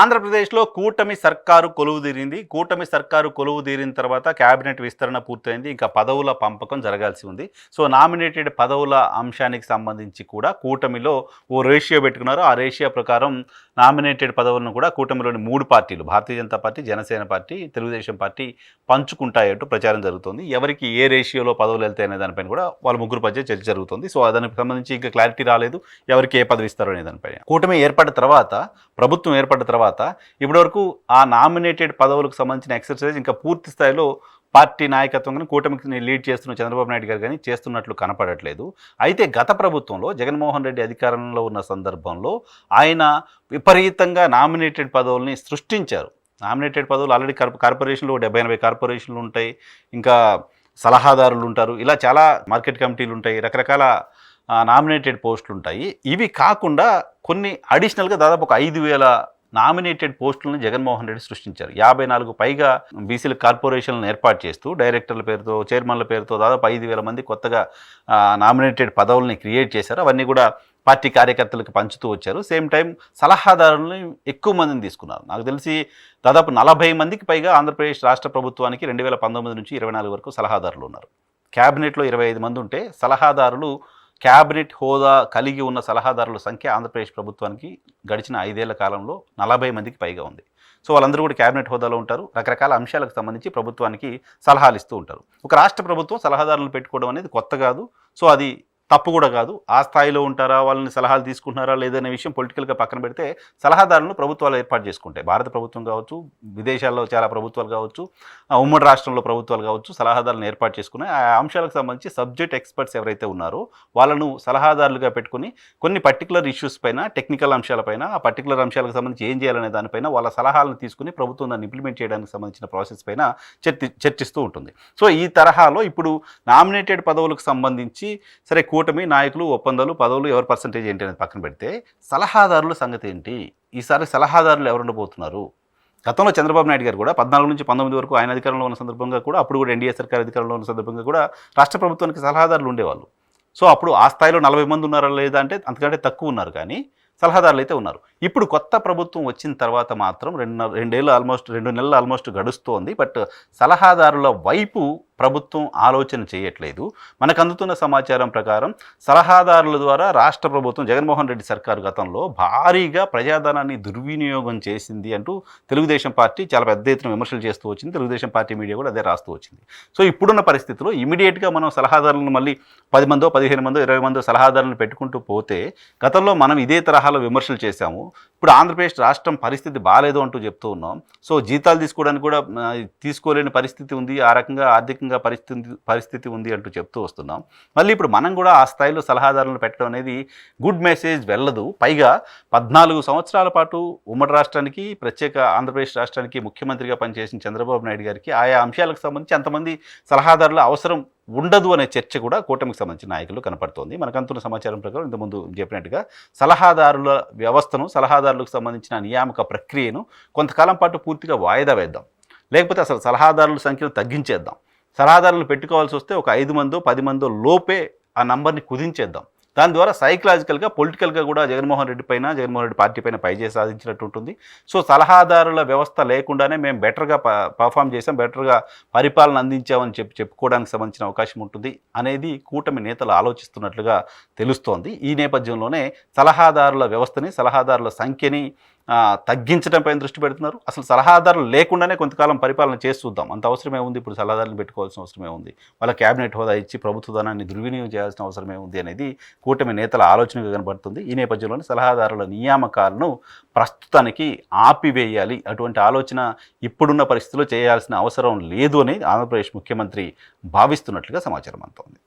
ఆంధ్రప్రదేశ్లో కూటమి సర్కారు కొలువు తీరింది. కూటమి సర్కారు కొలువు తీరిన తర్వాత క్యాబినెట్ విస్తరణ పూర్తయింది. ఇంకా పదవుల పంపకం జరగాల్సి ఉంది. సో నామినేటెడ్ పదవుల అంశానికి సంబంధించి కూడా కూటమిలో ఓ రేషియో పెట్టుకున్నారు. ఆ రేషియో ప్రకారం నామినేటెడ్ పదవులను కూడా కూటమిలోని మూడు పార్టీలు Bharatiya Janata party Janasena party Telugu Desam party పంచుకుంటాయంటూ ప్రచారం జరుగుతుంది. ఎవరికి ఏ రేషియోలో పదవులు వెళ్తాయి అనే దానిపైన కూడా వాళ్ళ ముగ్గురు మధ్య చర్చ జరుగుతుంది. సో దానికి సంబంధించి ఇంకా క్లారిటీ రాలేదు. ఎవరికి ఏ పదవి ఇస్తారు అనే దానిపైన. కూటమి ఏర్పడిన తర్వాత ప్రభుత్వం ఏర్పడిన తర్వాత తర్వాత ఇప్పటివరకు ఆ నామినేటెడ్ పదవులకు సంబంధించిన ఎక్సర్సైజ్ ఇంకా పూర్తి స్థాయిలో పార్టీ నాయకత్వం కానీ కూటమికి లీడ్ చేస్తున్న చంద్రబాబు నాయుడు గారు కానీ చేస్తున్నట్లు కనపడట్లేదు. అయితే గత ప్రభుత్వంలో జగన్మోహన్ రెడ్డి అధికారంలో ఉన్న సందర్భంలో ఆయన విపరీతంగా నామినేటెడ్ పదవుల్ని సృష్టించారు. నామినేటెడ్ పదవులు ఆల్రెడీ కార్ప కార్పొరేషన్లు డెబ్బై ఎనభై కార్పొరేషన్లు ఉంటాయి. ఇంకా సలహాదారులు ఉంటారు. ఇలా చాలా మార్కెట్ కమిటీలు ఉంటాయి. రకరకాల నామినేటెడ్ పోస్టులు ఉంటాయి. ఇవి కాకుండా కొన్ని అడిషనల్గా దాదాపు ఒక ఐదు వేల నామినేటెడ్ పోస్టులను జగన్మోహన్ రెడ్డి సృష్టించారు. యాభై నాలుగు పైగా బీసీల కార్పొరేషన్లను ఏర్పాటు చేస్తూ డైరెక్టర్ల పేరుతో చైర్మన్ల పేరుతో దాదాపు ఐదు వేల మంది కొత్తగా నామినేటెడ్ పదవుల్ని క్రియేట్ చేశారు. అవన్నీ కూడా పార్టీ కార్యకర్తలకు పంచుతూ వచ్చారు. సేమ్ టైం సలహాదారులను ఎక్కువ మందిని తీసుకున్నారు. నాకు తెలిసి దాదాపు నలభై మందికి పైగా ఆంధ్రప్రదేశ్ రాష్ట్ర ప్రభుత్వానికి రెండు వేల పంతొమ్మిది నుంచి ఇరవై నాలుగు వరకు సలహాదారులు ఉన్నారు. క్యాబినెట్లో ఇరవై ఐదు మంది ఉంటే సలహాదారులు క్యాబినెట్ హోదా కలిగి ఉన్న సలహాదారుల సంఖ్య ఆంధ్రప్రదేశ్ ప్రభుత్వానికి గడిచిన ఐదేళ్ళ కాలంలో నలభై మందికి పైగా ఉంది. సో వాళ్ళందరూ కూడా క్యాబినెట్ హోదాలో ఉంటారు. రకరకాల అంశాలకు సంబంధించి ప్రభుత్వానికి సలహాలు ఇస్తూ ఉంటారు. ఒక రాష్ట్ర ప్రభుత్వం సలహాదారులను పెట్టుకోవడం అనేది కొత్త కాదు. సో అది తప్పు కూడా కాదు. ఆ స్థాయిలో ఉంటారా? వాళ్ళని సలహాలు తీసుకుంటున్నారా? లేదనే విషయం పొలిటికల్గా పక్కన పెడితే సలహాదారులను ప్రభుత్వాలు ఏర్పాటు చేసుకుంటాయి భారత ప్రభుత్వం కావచ్చు విదేశాల్లో చాలా ప్రభుత్వాలు కావచ్చు ఉమ్మడి రాష్ట్రంలో ప్రభుత్వాలు కావచ్చు సలహాదారులను ఏర్పాటు చేసుకుని ఆ అంశాలకు సంబంధించి సబ్జెక్ట్ ఎక్స్పర్ట్స్ ఎవరైతే ఉన్నారో వాళ్ళను సలహాదారులుగా పెట్టుకుని కొన్ని పర్టికులర్ ఇష్యూస్ పైన టెక్నికల్ అంశాలపైన ఆ పర్టికులర్ అంశాలకు సంబంధించి ఏం చేయాలనే దానిపైన వాళ్ళ సలహాలను తీసుకుని ప్రభుత్వం దాన్ని ఇంప్లిమెంట్ చేయడానికి సంబంధించిన ప్రాసెస్ పైన చర్చి చర్చిస్తూ ఉంటుంది. సో ఈ తరహాలో ఇప్పుడు నామినేటెడ్ పదవులకు సంబంధించి సరే కూటమి నాయకులు ఒప్పందాలు పదవులు ఎవరి పర్సంటేజ్ ఏంటి అనేది పక్కన పెడితే సలహాదారుల సంగతి ఏంటి? ఈసారి సలహాదారులు ఎవరు ఉండబోతున్నారు గతంలో చంద్రబాబు నాయుడు గారు కూడా పద్నాలుగు నుంచి పంతొమ్మిది వరకు ఆయన అధికారంలో ఉన్న సందర్భంగా కూడా అప్పుడు కూడా ఎన్డీఏ సర్కార్ అధికారంలో ఉన్న సందర్భంగా కూడా రాష్ట్ర ప్రభుత్వానికి సలహాదారులు ఉండేవాళ్ళు. సో అప్పుడు ఆ స్థాయిలో నలభై మంది ఉన్నారా లేదా అంటే అంతకంటే తక్కువ ఉన్నారు కానీ సలహాదారులు అయితే ఉన్నారు. ఇప్పుడు కొత్త ప్రభుత్వం వచ్చిన తర్వాత మాత్రం రెండు రెండేళ్ళు ఆల్మోస్ట్ రెండు నెలలు ఆల్మోస్ట్ గడుస్తోంది. బట్ సలహాదారుల వైపు ప్రభుత్వం ఆలోచన చేయట్లేదు. మనకు అందుతున్న సమాచారం ప్రకారం సలహాదారుల ద్వారా రాష్ట్ర ప్రభుత్వం జగన్మోహన్ రెడ్డి సర్కారు గతంలో భారీగా ప్రజాధనాన్ని దుర్వినియోగం చేసింది అంటూ తెలుగుదేశం పార్టీ చాలా పెద్ద ఎత్తున విమర్శలు చేస్తూ వచ్చింది. తెలుగుదేశం పార్టీ మీడియా కూడా అదే రాస్తూ వచ్చింది. సో ఇప్పుడున్న పరిస్థితిలో ఇమీడియట్గా మనం సలహాదారులను మళ్ళీ పది మందో పదిహేను మందో ఇరవై మందో సలహాదారులను పెట్టుకుంటూ పోతే గతంలో మనం ఇదే తరహాలో విమర్శలు చేశాము. ఇప్పుడు ఆంధ్రప్రదేశ్ రాష్ట్రం పరిస్థితి బాగాలేదు అంటూ చెప్తూ ఉన్నాం. సో జీతాలు తీసుకోవడానికి కూడా తీసుకోలేని పరిస్థితి ఉంది. ఆ రకంగా ఆర్థికంగా పరిస్థితి పరిస్థితి ఉంది అంటూ చెప్తూ వస్తున్నాం. మళ్ళీ ఇప్పుడు మనం కూడా ఆ స్థాయిలో సలహాదారులను పెట్టడం అనేది గుడ్ మెసేజ్ వెళ్ళదు. పైగా పద్నాలుగు సంవత్సరాల పాటు ఉమ్మడి రాష్ట్రానికి ప్రత్యేక ఆంధ్రప్రదేశ్ రాష్ట్రానికి ముఖ్యమంత్రిగా పనిచేసిన చంద్రబాబు నాయుడు గారికి ఆయా అంశాలకు సంబంధించి అంతమంది సలహాదారుల అవసరం ఉండదు అనే చర్చ కూడా కూటమికి సంబంధించిన నాయకులు కనపడుతోంది. మనకంతున్న సమాచారం ప్రకారం ఇంతకుముందు చెప్పినట్టుగా సలహాదారుల వ్యవస్థను సలహాదారులకు సంబంధించిన నియామక ప్రక్రియను కొంతకాలం పాటు పూర్తిగా వాయిదా వేద్దాం. లేకపోతే అసలు సలహాదారుల సంఖ్యను తగ్గించేద్దాం. సలహాదారులను పెట్టుకోవాల్సి వస్తే ఒక ఐదు మందో పది మందో లోపే ఆ నంబర్ని కుదించేద్దాం. దాని ద్వారా సైకలాజికల్గా పొలిటికల్గా కూడా జగన్మోహన్ రెడ్డి పైన జగన్మోహన్ రెడ్డి పార్టీ పైన పైజే సాధించినట్టు ఉంటుంది. సో సలహాదారుల వ్యవస్థ లేకుండానే మేము బెటర్గా పర్ఫామ్ చేసాం బెటర్గా పరిపాలన అందించామని చెప్పి చెప్పుకోవడానికి సంబంధించిన అవకాశం ఉంటుంది అనేది కూటమి నేతలు ఆలోచిస్తున్నట్లుగా తెలుస్తోంది. ఈ నేపథ్యంలోనే సలహాదారుల వ్యవస్థని సలహాదారుల సంఖ్యని తగ్గించడంపై దృష్టి పెడుతున్నారు. అసలు సలహాదారులు లేకుండానే కొంతకాలం పరిపాలన చేసి చూద్దాం. అంత అవసరమే ఉంది. ఇప్పుడు సలహాదారులు పెట్టుకోవాల్సిన అవసరమే ఉంది. వాళ్ళ క్యాబినెట్ హోదా ఇచ్చి ప్రభుత్వ ధనాన్ని దుర్వినియోగం చేయాల్సిన అవసరమే ఉంది అనేది కూటమి నేతల ఆలోచనగా కనబడుతుంది. ఈ నేపథ్యంలోనే సలహాదారుల నియామకాలను ప్రస్తుతానికి ఆపివేయాలి. అటువంటి ఆలోచన ఇప్పుడున్న పరిస్థితుల్లో చేయాల్సిన అవసరం లేదు అని ఆంధ్రప్రదేశ్ ముఖ్యమంత్రి భావిస్తున్నట్లుగా సమాచారం అందుతోంది.